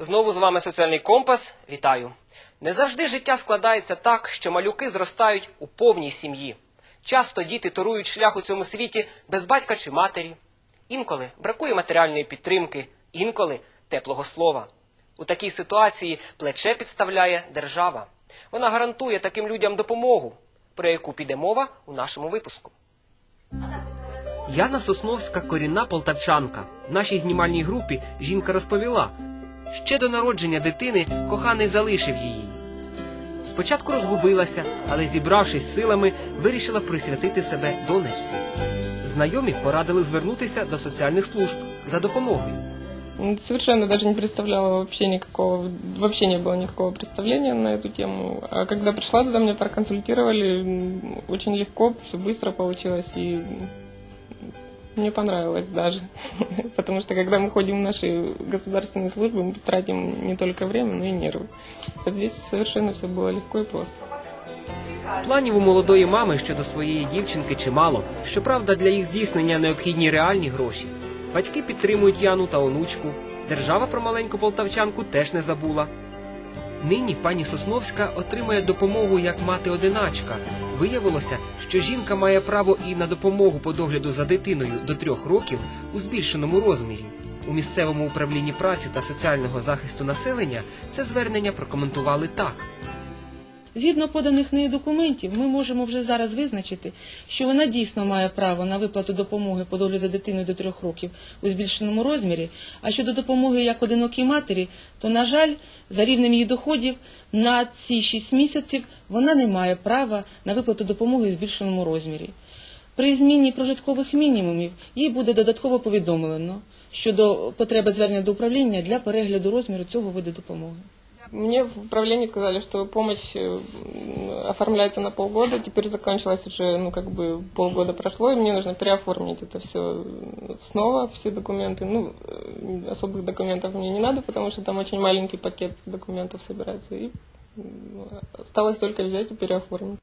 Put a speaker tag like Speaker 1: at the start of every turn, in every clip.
Speaker 1: Знову з вами соціальний компас. Вітаю. Не завжди життя складається так, що малюки зростають у повній сім'ї. Часто діти торують шлях у цьому світі без батька чи матері. Інколи бракує матеріальної підтримки, інколи теплого слова. У такій ситуації плече підставляє держава. Вона гарантує таким людям допомогу, про яку піде мова у нашому випуску. Яна Сосновська корінна полтавчанка. В нашій знімальній групі жінка розповіла, ще до народження дитини коханий залишив її. Спочатку розгубилася, але зібравшись силами, вирішила присвятити себе донечці. Знайомі порадили звернутися до соціальних служб за допомогою.
Speaker 2: М, Совершенно даже не представляла вообще никакого, вообще не было никакого представления на эту тему. А когда пришла туда, меня проконсультировали, м, очень легко, все быстро получилось и м, мне понравилось даже. Потому что когда мы ходим в наши государственные службы, мы тратим не только время, но и нервы. А здесь совершенно все было легко и просто.
Speaker 1: Планів у молодої мами щодо своєї дівчинки чимало. Щоправда, для їх здійснення необхідні реальні гроші. Батьки підтримують Яну та онучку. Держава про маленьку полтавчанку теж не забула. Нині пані Сосновська отримує допомогу як мати-одиначка. Виявилося, що жінка має право і на допомогу по догляду за дитиною до трьох років у збільшеному розмірі. У місцевому управлінні праці та соціального захисту населення це звернення прокоментували так.
Speaker 3: Згідно поданих нею документів, ми можемо вже зараз визначити, що вона дійсно має право на виплату допомоги по догляду дитиною до трьох років у збільшеному розмірі. А щодо допомоги як одинокій матері, то, на жаль, за рівнем її доходів на ці шість місяців вона не має права на виплату допомоги у збільшеному розмірі. При зміні прожиткових мінімумів їй буде додатково повідомлено щодо потреби звернення до управління для перегляду розміру цього виду допомоги.
Speaker 2: Мне в управлении сказали, что помощь э, м, оформляется на полгода, теперь закончилось уже, ну, как бы полгода прошло, и мне нужно переоформить это все снова, все документы. Ну, э, особых документов мне не надо, потому что там очень маленький пакет документов собирается, и м, осталось только взять и переоформить.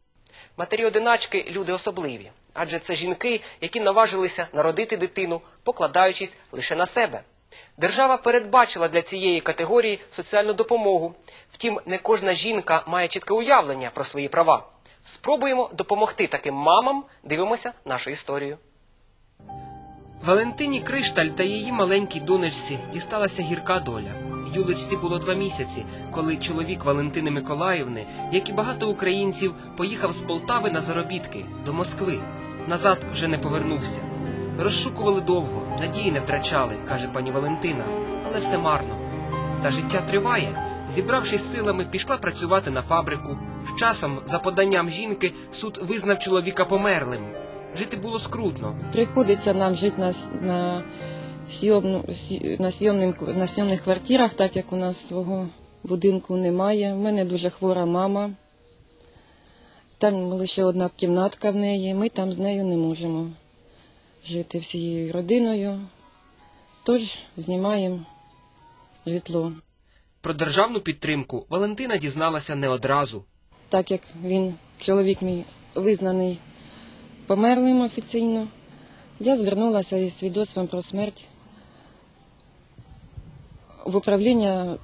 Speaker 1: Матері-одиначки люди особливі, адже це жінки, які наважилися народити дитину, покладаючись лише на себе. Держава передбачила для цієї категорії соціальну допомогу. Втім, не кожна жінка має чітке уявлення про свої права. Спробуємо допомогти таким мамам. Дивимося нашу історію. Валентині Кришталь та її маленькій донечці дісталася гірка доля. Юлечці було два місяці, коли чоловік Валентини Миколаївни, як і багато українців, поїхав з Полтави на заробітки до Москви. Назад вже не повернувся. Розшукували довго, надії не втрачали, каже пані Валентина, але все марно. Та життя триває. Зібравшись силами, пішла працювати на фабрику. З часом, за поданням жінки, суд визнав чоловіка померлим. Жити було скрутно.
Speaker 4: Приходиться нам жити на, на, сйомну, на, сйомним, на сйомних квартирах, так як у нас свого будинку немає. У мене дуже хвора мама. Там лише одна кімнатка в неї. Ми там з нею не можемо жити всією родиною. Тож знімаємо житло.
Speaker 1: Про державну підтримку Валентина дізналася не одразу.
Speaker 4: Так як він, чоловік мій, визнаний померлим офіційно, я звернулася із свідоцтвом про смерть в управління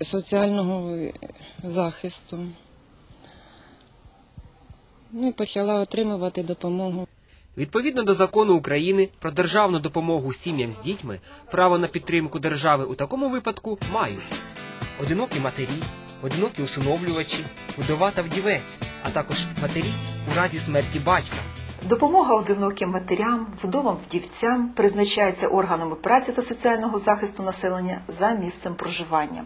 Speaker 4: соціального захисту. Ну і почала отримувати допомогу.
Speaker 1: Відповідно до закону України про державну допомогу сім'ям з дітьми, право на підтримку держави у такому випадку мають одинокі матері, одинокі усиновлювачі, вдова та вдівець, а також матері у разі смерті батька.
Speaker 5: Допомога одиноким матерям, вдовам, вдівцям призначається органами праці та соціального захисту населення за місцем проживання.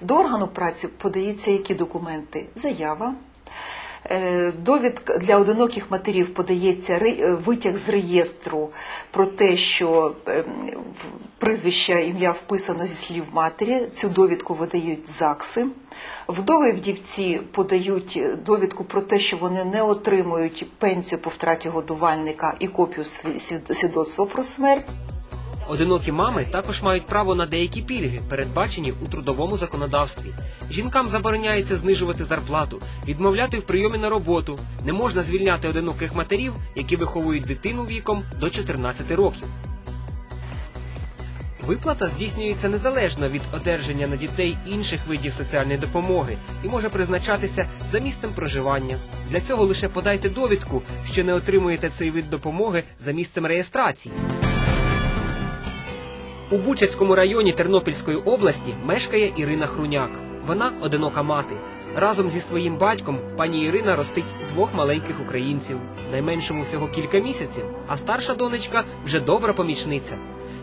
Speaker 5: До органу праці подається які документи? Заява. Е, Довідка для одиноких матерів подається е, витяг з реєстру про те, що е, прізвище ім'я вписано зі слів матері. Цю довідку видають ЗАГСи. Вдови вдівці подають довідку про те, що вони не отримують пенсію по втраті годувальника і копію сві- свід- свідоцтва про смерть.
Speaker 1: Одинокі мами також мають право на деякі пільги, передбачені у трудовому законодавстві. Жінкам забороняється знижувати зарплату, відмовляти в прийомі на роботу. Не можна звільняти одиноких матерів, які виховують дитину віком до 14 років. Виплата здійснюється незалежно від одержання на дітей інших видів соціальної допомоги і може призначатися за місцем проживання. Для цього лише подайте довідку, що не отримуєте цей вид допомоги за місцем реєстрації. У Бучацькому районі Тернопільської області мешкає Ірина Хруняк. Вона одинока мати. Разом зі своїм батьком пані Ірина ростить двох маленьких українців. Найменшому всього кілька місяців, а старша донечка вже добра помічниця.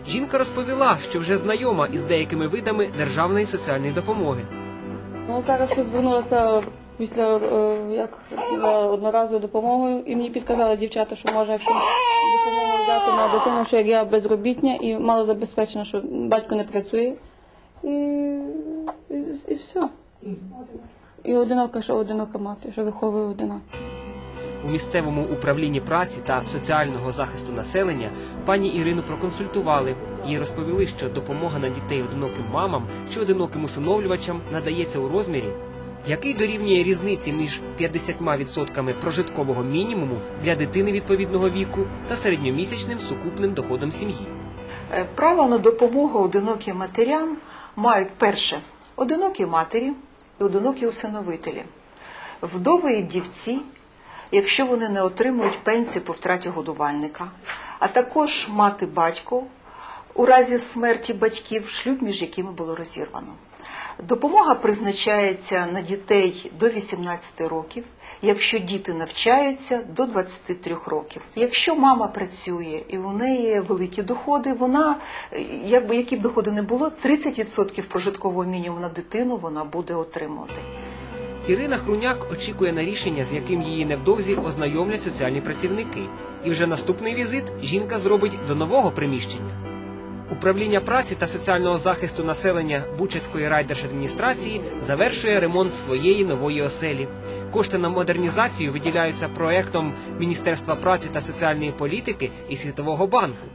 Speaker 1: Жінка розповіла, що вже знайома із деякими видами державної соціальної допомоги.
Speaker 6: Ну зараз що звернулася після е, як за одноразовою допомогою, і мені підказали дівчата, що може, якщо взяти на дитину, що як я безробітня і мало забезпечено, що батько не працює, і, і, і все. І одинока, що одинока мати, що виховує одина.
Speaker 1: У місцевому управлінні праці та соціального захисту населення пані Ірину проконсультували. Їй розповіли, що допомога на дітей одиноким мамам чи одиноким усиновлювачам надається у розмірі, який дорівнює різниці між 50% прожиткового мінімуму для дитини відповідного віку та середньомісячним сукупним доходом сім'ї.
Speaker 5: Е, Право на допомогу одиноким матерям мають перше одинокі матері і одинокі усиновителі, вдови і дівці, якщо вони не отримують пенсію по втраті годувальника, а також мати батько у разі смерті батьків, шлюб між якими було розірвано. Допомога призначається на дітей до 18 років, якщо діти навчаються до 23 років. Якщо мама працює і у неї великі доходи, вона, якби які б доходи не було, 30% прожиткового мінімуму на дитину вона буде отримувати.
Speaker 1: Ірина Хруняк очікує на рішення, з яким її невдовзі ознайомлять соціальні працівники. І вже наступний візит жінка зробить до нового приміщення. Управління праці та соціального захисту населення Бучацької райдержадміністрації завершує ремонт своєї нової оселі. Кошти на модернізацію виділяються проектом Міністерства праці та соціальної політики і Світового банку.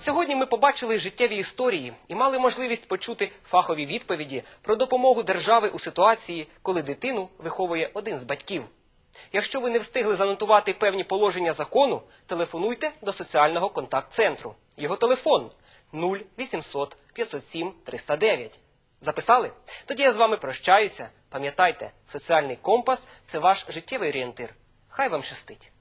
Speaker 1: Сьогодні ми побачили життєві історії і мали можливість почути фахові відповіді про допомогу держави у ситуації, коли дитину виховує один з батьків. Якщо ви не встигли занотувати певні положення закону, телефонуйте до соціального контакт-центру. Його телефон 0800 507 309. Записали? Тоді я з вами прощаюся. Пам'ятайте, соціальний компас це ваш життєвий орієнтир. Хай вам щастить!